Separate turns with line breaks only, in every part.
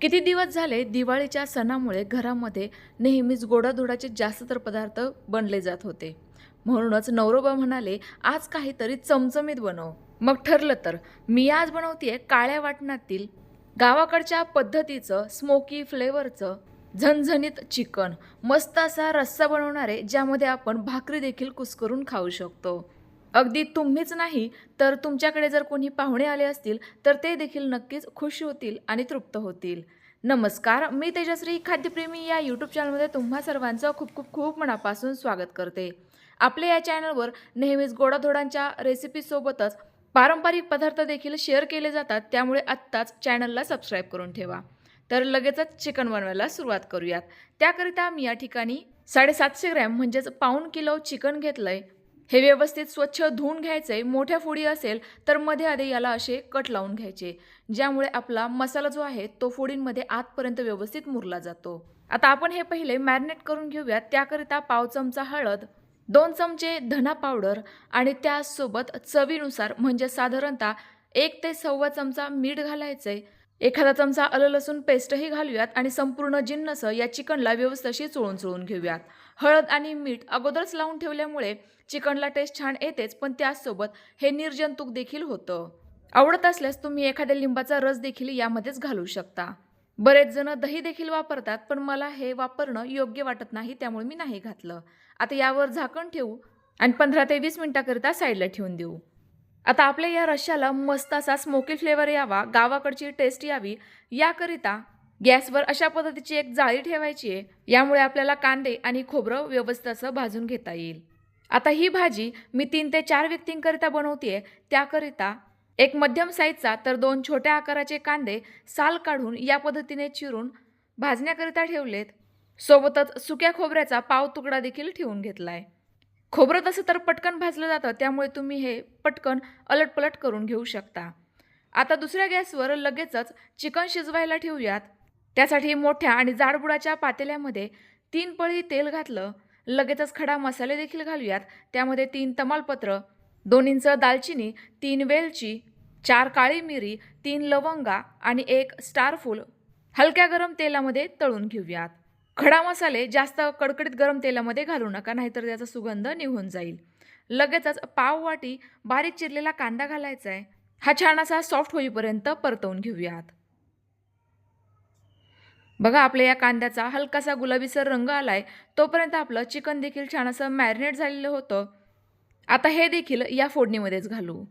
किती दिवस झाले दिवाळीच्या सणामुळे घरामध्ये नेहमीच गोडाधोडाचे जास्त तर पदार्थ बनले जात होते. म्हणूनच नवरोबा म्हणाले आज काहीतरी चमचमीत बनव. मग ठरलं तर मी आज बनवतेय काळ्या वाटणातील गावाकडच्या पद्धतीचं स्मोकी फ्लेवरचं झणझणीत चिकन मस्त असा रस्सा बनवणारे ज्यामध्ये आपण भाकरी देखील कुस्करून खाऊ शकतो. अगदी तुम्हीच नाही तर तुमच्याकडे जर कोणी पाहुणे आले असतील तर ते देखील नक्कीच खुश होतील आणि तृप्त होतील. नमस्कार मी तेजश्री खाद्यप्रेमी या यूट्यूब चॅनलमध्ये तुम्हा सर्वांचं खूप खूप खूप मनापासून स्वागत करते. आपल्या या चॅनलवर नेहमीच गोडाधोडांच्या रेसिपीसोबतच पारंपरिक पदार्थ देखील शेअर केले जातात त्यामुळे आत्ताच चॅनलला सबस्क्राईब करून ठेवा. तर लगेचच चिकन बनवायला सुरुवात करूयात. त्याकरिता मी या ठिकाणी साडेसातशे ग्रॅम म्हणजेच पाऊण किलो चिकन घेतलं आहे हे व्यवस्थित स्वच्छ धुवून घ्यायचे मोठ्या फोडी असेल तर मध्ये आधी याला असे कट लावून घ्यायचे. ज्यामुळे आपला मसाला जो आहे तो फोडींमध्ये आतपर्यंत व्यवस्थित मुरला जातो. आता आपण हे पहिले मॅरिनेट करून घेऊयात. त्याकरिता पाव चमचा हळद दोन चमचे धना पावडर आणि त्यासोबत चवीनुसार म्हणजे साधारणतः एक ते सव्वा चमचा मीठ घालायचं. आहे एखादा चमचा आलं लसूण पेस्टही घालूयात आणि संपूर्ण जिन्नस या चिकनला व्यवस्थित चोळून चोळून घेऊयात. हळद आणि मीठ अगोदरच लावून ठेवल्यामुळे चिकनला टेस्ट छान येतेच पण त्याचसोबत हे निर्जंतुक देखील होतं. आवडत असल्यास तुम्ही एखाद्या लिंबाचा रस देखील यामध्येच घालू शकता. बरेच जण दही देखील वापरतात पण मला हे वापरणं योग्य वाटत नाही त्यामुळे मी नाही घातलं. आता यावर झाकण ठेवू आणि पंधरा ते वीस मिनिटाकरिता साईडला ठेवून देऊ. आता आपल्या या रश्याला मस्त असा स्मोकी फ्लेवर यावा गावाकडची टेस्ट यावी याकरिता गॅसवर अशा पद्धतीची एक जाळी ठेवायची आहे. यामुळे आपल्याला कांदे आणि खोबरं व्यवस्थित असं भाजून घेता येईल. आता ही भाजी मी तीन ते चार व्यक्तींकरिता बनवते त्याकरिता एक मध्यम साईजचा तर दोन छोट्या आकाराचे कांदे साल काढून या पद्धतीने चिरून भाजण्याकरिता ठेवलेत. सोबतच सुक्या खोबऱ्याचा पाव तुकडा देखील ठेवून घेतला आहे खोबरं तसं तर पटकन भाजलं जातं त्यामुळे तुम्ही हे पटकन अलटपलट करून घेऊ शकता. आता दुसऱ्या गॅसवर लगेचच चिकन शिजवायला ठेवूयात. त्यासाठी मोठ्या आणि जाडबुडाच्या पातेल्यामध्ये तीन पळी तेल घातलं लगेचच खडा मसाले देखील घालूयात. त्यामध्ये तीन तमालपत्र दोन इंच दालचिनी तीन वेलची चार काळी मिरी तीन लवंगा आणि एक स्टारफूल हलक्या गरम तेलामध्ये तळून घेऊयात. खडा मसाले जास्त कडकडीत गरम तेलामध्ये घालू नका नाहीतर त्याचा सुगंध निघून जाईल. लगेचच पाव वाटी बारीक चिरलेला कांदा घालायचा आहे. हा छान असा सॉफ्ट होईपर्यंत परतवून घेऊयात. बघा आपल्या या कांद्याचा हलकासा गुलाबीसर रंग आलाय तोपर्यंत आपलं चिकन देखील छान असं मॅरिनेट झालेलं होतं. आता हे देखील या फोडणीमध्येच घालू.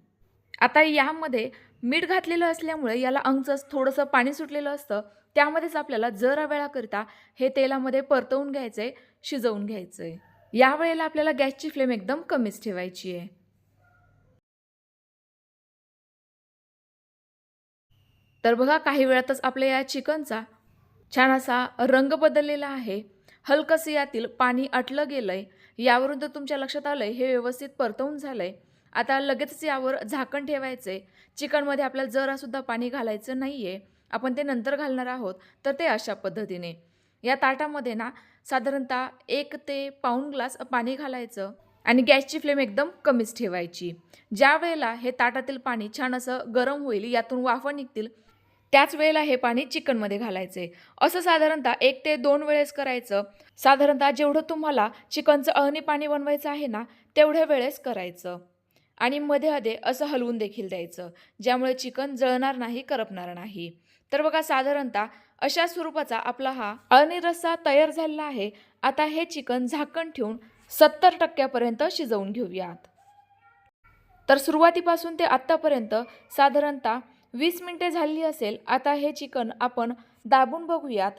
आता यामध्ये मीठ घातलेलं असल्यामुळे याला अंगच थोडंसं पाणी सुटलेलं असतं. त्यामध्येच आपल्याला जरा वेळाकरिता हे तेलामध्ये परतवून घ्यायचं आहे शिजवून घ्यायचं आहे यावेळेला आपल्याला गॅसची फ्लेम एकदम कमीच ठेवायची आहे. तर बघा काही वेळातच आपल्या या चिकनचा छान असा रंग बदललेला आहे. हलकसं यातील पाणी आटलं आहे यावरून तर तुमच्या लक्षात आलं आहे हे व्यवस्थित परतवून झालं आहे आता लगेचच यावर झाकण ठेवायचं आहे चिकनमध्ये आपल्याला जरासुद्धा पाणी घालायचं नाही आहे आपण ते नंतर घालणार आहोत तर ते अशा पद्धतीने. या ताटामध्ये ना साधारणतः एक ते पाऊण ग्लास पाणी घालायचं आणि गॅसची फ्लेम एकदम कमीच ठेवायची. ज्या वेळेला हे ताटातील पाणी छान असं गरम होईल यातून वाफं निघतील त्याच वेळेला हे पाणी चिकनमध्ये घालायचे. असं साधारणतः एक ते दोन वेळेस करायचं. साधारणतः जेवढं तुम्हाला चिकनचं अळणी पाणी बनवायचं आहे ना तेवढ्या वेळेस करायचं. आणि मध्ये अधे असं हलवून देखील द्यायचं ज्यामुळे चिकन जळणार नाही करपणार नाही. तर बघा साधारणतः अशा स्वरूपाचा आपला हा अळणी तयार झालेला आहे. आता हे चिकन झाकण ठेवून सत्तर टक्क्यापर्यंत शिजवून घेऊयात. तर सुरुवातीपासून ते आत्तापर्यंत साधारणतः वीस मिनटे झाली असेल. आता हे चिकन आपण दाबून बघूयात.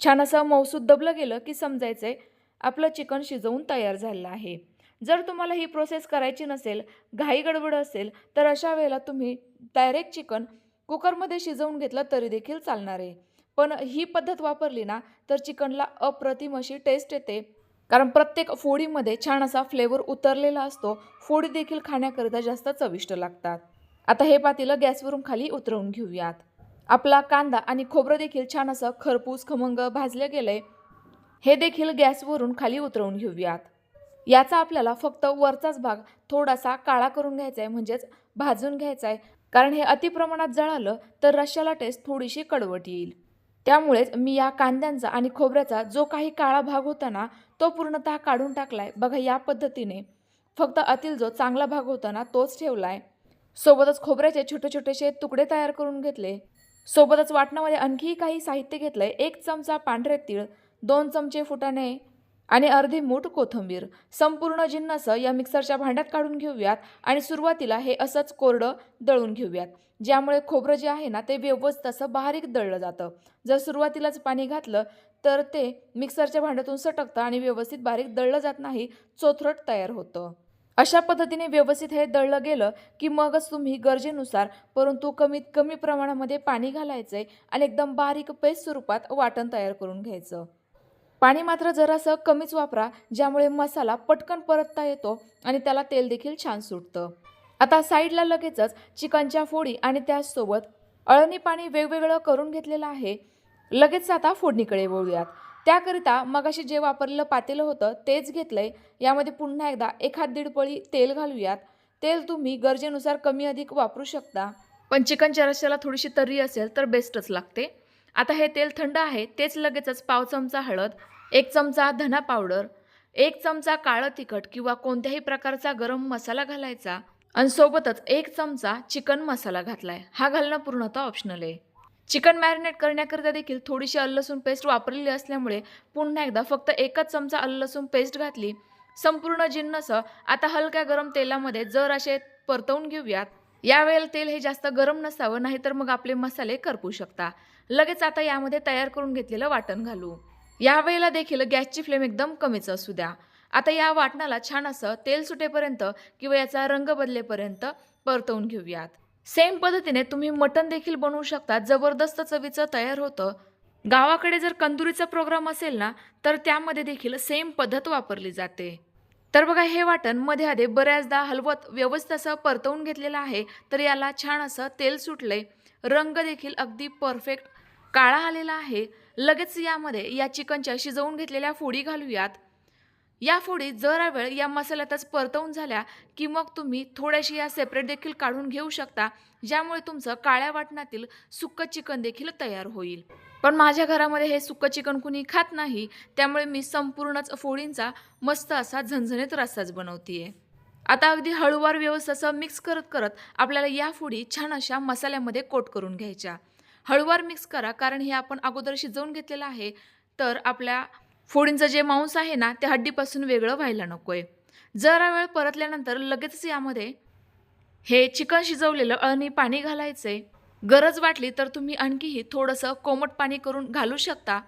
छान असं मौसूद दबलं गेलं की समजायचं आहे आपलं चिकन शिजवून तयार झालेलं आहे. जर तुम्हाला ही प्रोसेस करायची नसेल घाई गडबड असेल तर अशा वेळेला तुम्ही डायरेक्ट चिकन कुकरमध्ये शिजवून घेतलं तरी देखील चालणार आहे. पण ही पद्धत वापरली ना तर चिकनला अप्रतिम अशी टेस्ट येते. कारण प्रत्येक फोडीमध्ये छान असा फ्लेवर उतरलेला असतो. फोडी देखील खाण्याकरिता जास्त चविष्ट लागतात. आता हे पातेलं गॅसवरून खाली उतरवून घेऊयात. आपला कांदा आणि खोबरं देखील छान असं खरपूस खमंग भाजलं गेलंय हे देखील गॅसवरून खाली उतरवून घेऊयात. याचा आपल्याला फक्त वरचाच भाग थोडासा काळा करून घ्यायचा आहे म्हणजेच भाजून घ्यायचा आहे. कारण हे अतिप्रमाणात जळालं तर रशियाला टेस्ट थोडीशी कडवट येईल. त्यामुळेच मी या कांद्यांचा आणि खोबऱ्याचा जो काही काळा भाग होता ना तो पूर्णतः काढून टाकलाय. बघा या पद्धतीने. फक्त आतील जो चांगला भाग होता ना तोच ठेवलाय. सोबतच खोबऱ्याचे छोटे छोटेसे तुकडे तयार करून घेतले. सोबतच वाटणामध्ये आणखीही काही साहित्य घेतलंय. एक चमचा पांढरे तीळ दोन चमचे फुटाणे आणि अर्धी मूठ कोथिंबीर संपूर्ण जिन्नस या मिक्सरच्या भांड्यात काढून घेऊयात आणि सुरुवातीला हे असंच कोरडं दळून घेऊयात. ज्यामुळे खोबरं जे आहे ना ते व्यवस्थित असं बारीक दळलं जातं. जर सुरुवातीलाच पाणी घातलं तर ते मिक्सरच्या भांड्यातून सटकतं आणि व्यवस्थित बारीक दळलं जात नाही चोथरट तयार होतं. अशा पद्धतीने व्यवस्थित हे दळलं गेलं की मगच तुम्ही गरजेनुसार परंतु कमीत कमी प्रमाणामध्ये पाणी घालायचं आहे आणि एकदम बारीक पेस्ट स्वरूपात वाटण तयार करून घ्यायचं. पाणी मात्र जरासं कमीच वापरा ज्यामुळे मसाला पटकन परतता येतो आणि त्याला तेल देखील छान सुटतं. आता साईडला लगेचच चिकनच्या फोडी आणि त्याचसोबत अळणी पाणी वेगवेगळं करून घेतलेलं आहे. लगेच आता फोडणीकडे वळूयात. त्याकरिता मगाशी जे वापरलेलं पातेलं होतं तेच घेतलंय. यामध्ये पुन्हा एकदा एखाद दीड पळी तेल घालूयात. तेल तुम्ही गरजेनुसार कमी अधिक वापरू शकता. पण चिकनच्या रश्श्याला थोडीशी तर्री असेल तर बेस्टच लागते. आता हे तेल थंड आहे तेच लगेचच पाव चमचा हळद एक चमचा धना पावडर एक चमचा काळं तिखट किंवा कोणत्याही प्रकारचा गरम मसाला घालायचा आणि सोबतच एक चमचा चिकन मसाला घातलाय. हा घालणं पूर्णतः ऑप्शनल आहे. चिकन मॅरिनेट करण्याकरिता देखील थोडीशी अल्ल लसूण पेस्ट वापरलेली असल्यामुळे पुन्हा एकदा फक्त एकच चमचा अल्ल लसूण पेस्ट घातली. संपूर्ण जिन्नस आता हलक्या गरम तेलामध्ये जर असे परतवून घेऊयात. यावेळेला तेल हे जास्त गरम नसावं नाहीतर मग आपले मसाले करपू शकता. लगेच आता यामध्ये तयार करून घेतलेलं वाटण घालू. यावेळेला देखील गॅसची फ्लेम एकदम कमीच असू द्या. आता या वाटणाला छान असं तेल सुटेपर्यंत किंवा याचा रंग बदलेपर्यंत परतवून घेऊयात. सेम पद्धतीने तुम्ही मटण देखील बनवू शकता. जबरदस्त चवीचं तयार होतं. गावाकडे जर कंदुरीचा प्रोग्राम असेल ना तर त्यामध्ये देखील सेम पद्धत वापरली जाते. तर बघा हे वाटणमध्ये आधी बऱ्याचदा हलवत व्यवस्थित असं परतवून घेतलेलं आहे तर याला छान असं तेल सुटलंय रंग देखील अगदी परफेक्ट काळा आलेला आहे लगेच यामध्ये या चिकनच्या शिजवून घेतलेल्या फोडी घालूयात. या फोडी जरा वेळ या मसाल्यातच परतवून झाल्या की मग तुम्ही थोड्याशी या सेपरेट देखील काढून घेऊ शकता ज्यामुळे तुमचं काळ्या वाटणातील सुक्कं चिकन देखील तयार होईल. पण माझ्या घरामध्ये हे सुक्कं चिकन कुणी खात नाही त्यामुळे मी संपूर्णच फोडींचा मस्त असा झणझणीत रस्साच बनवतीये. आता अगदी हळूवार व्यवस्था असं मिक्स करत करत आपल्याला या फोडी छान अशा मसाल्यामध्ये कोट करून घ्यायच्या. हळूवार मिक्स करा कारण हे आपण अगोदर शिजवून घेतलेलं आहे. तर आपल्या फोडींचं जे मांस आहे ना ते हड्डीपासून वेगळं व्हायला नको आहे जरा वेळ परतल्यानंतर लगेचच यामध्ये हे चिकन शिजवलेलं अळणी पाणी घालायचं आहे गरज वाटली तर तुम्ही आणखीही थोडंसं कोमट पाणी करून घालू शकता.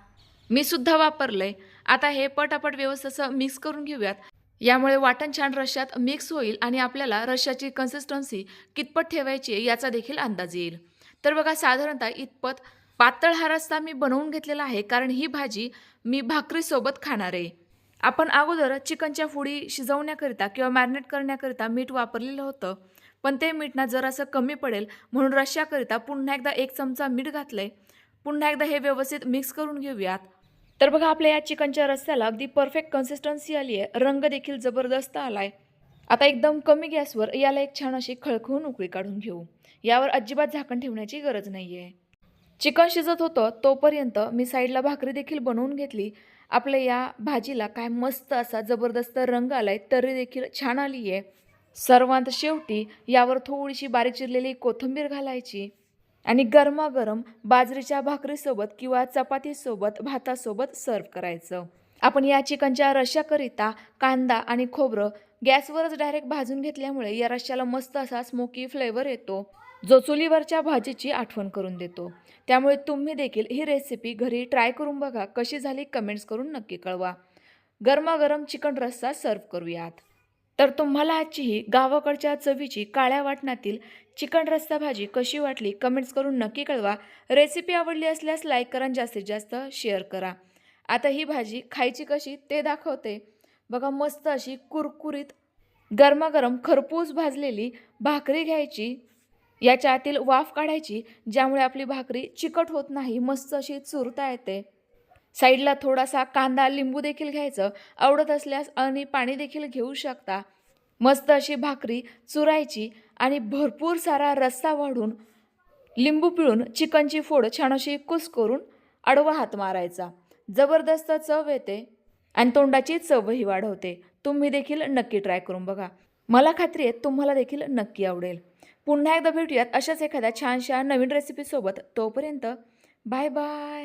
मी सुद्धा वापरलंय. आता हे पटापट व्यवस्थेचं असं मिक्स करून घेऊयात. यामुळे वाटण छान रश्यात मिक्स होईल आणि आपल्याला रश्याची कन्सिस्टन्सी कितपत ठेवायची आहे याचा देखील अंदाज येईल. तर बघा साधारणतः इतपत पातळ हा रस्ता मी बनवून घेतलेला आहे कारण ही भाजी मी भाकरीसोबत खाणार. आहे आपण अगोदर चिकनच्या फुडी शिजवण्याकरिता किंवा मॅरिनेट करण्याकरिता मीठ वापरलेलं होतं पण ते मीठ ना जरासं कमी पडेल म्हणून रश्श्याकरिता पुन्हा एकदा एक चमचा मीठ घातलंय. पुन्हा एकदा हे व्यवस्थित मिक्स करून घेऊयात. तर बघा आपल्या या चिकनच्या रस्त्याला अगदी परफेक्ट कन्सिस्टन्सी आली आहे रंग देखील जबरदस्त आला आहे आता एकदम कमी गॅसवर याला एक छान अशी खळखळून उकळी काढून घेऊ. यावर अजिबात झाकण ठेवण्याची गरज नाही आहे चिकन शिजत होतं तोपर्यंत मी साईडला भाकरी देखील बनवून घेतली. आपल्या या भाजीला काय मस्त असा जबरदस्त रंग आलाय तरी देखील छान आली आहे सर्वांत शेवटी यावर थोडीशी बारीक चिरलेली कोथिंबीर घालायची. आणि गरमागरम बाजरीच्या भाकरीसोबत किंवा चपातीसोबत भातासोबत सर्व करायचं. आपण या चिकनच्या रश्श्याकरिता कांदा आणि खोबरं गॅसवरच डायरेक्ट भाजून घेतल्यामुळे या रश्श्याला मस्त असा स्मोकी फ्लेवर येतो. जो चुलीवरच्या भाजीची आठवण करून देतो. त्यामुळे तुम्ही देखील ही रेसिपी घरी ट्राय करून बघा. कशी झाली कमेंट्स करून नक्की कळवा. गरमागरम चिकन रस्सा सर्व करूयात. तर तुम्हाला आजची ही गावाकडच्या चवीची काळ्या वाटणातील चिकन रस्सा भाजी कशी वाटली कमेंट्स करून नक्की कळवा. रेसिपी आवडली असल्यास लाईक करा जास्तीत जास्त शेअर करा. आता ही भाजी खायची कशी ते दाखवते. बघा मस्त अशी कुरकुरीत गरमागरम खरपूस भाजलेली भाकरी घ्यायची. याच्या आतील वाफ काढायची ज्यामुळे आपली भाकरी चिकट होत नाही मस्त अशी चुरता येते. साईडला थोडासा कांदा लिंबू देखील घ्यायचं. आवडत असल्यास आणि पाणी देखील घेऊ शकता. मस्त अशी भाकरी चुरायची आणि भरपूर सारा रस्सा वाढून लिंबू पिळून चिकनची फोड छान अशी कुस करून आडवा हात मारायचा. जबरदस्त चव येते आणि तोंडाची चवही वाढवते. तुम्ही देखील नक्की ट्राय करून बघा. मला खात्री आहे तुम्हाला देखील नक्की आवडेल. पुन्हा एकदा भेटूयात अशाच एखाद्या छानशा नवीन रेसिपीसोबत तोपर्यंत बाय बाय